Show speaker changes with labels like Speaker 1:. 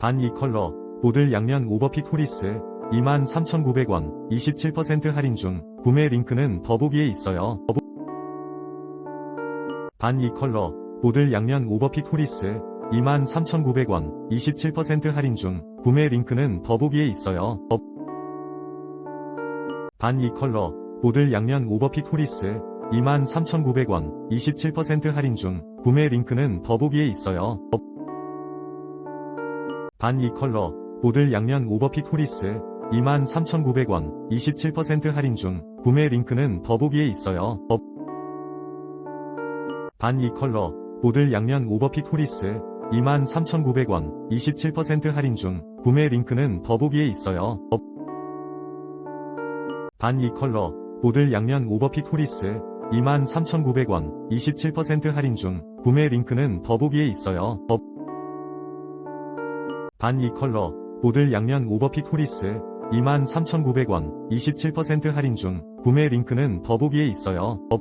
Speaker 1: 반 이 컬러, 보들 양면 오버핏 후리스, 23,900원, 27% 할인 중, 구매 링크는 더보기에 있어요. 반 이 컬러, 보들 양면 오버핏 후리스, 23,900원, 27% 할인 중, 구매 링크는 더보기에 있어요. 더... 반이 컬러, 보들 양면 오버핏 후리스, 23,900원, 27% 할인 중, 구매 링크는 더보기에 있어요. 더... 반이 컬러, 보들 양면 오버핏 후리스, 23,900원, 27% 할인 중, 구매 링크는 더보기에 있어요. 더... 반이 컬러, 보들 양면 오버핏 후리스, 23,900원, 27% 할인 중, 구매 링크는 더보기에 있어요. 더... 반이 컬러, 보들 양면 오버핏 후리스, 23,900원, 27% 할인 중, 구매 링크는 더보기에 있어요. 더... 반 이 컬러, 보들 양면 오버핏 후리스, 23,900원, 27% 할인 중, 구매 링크는 더보기에 있어요. 더...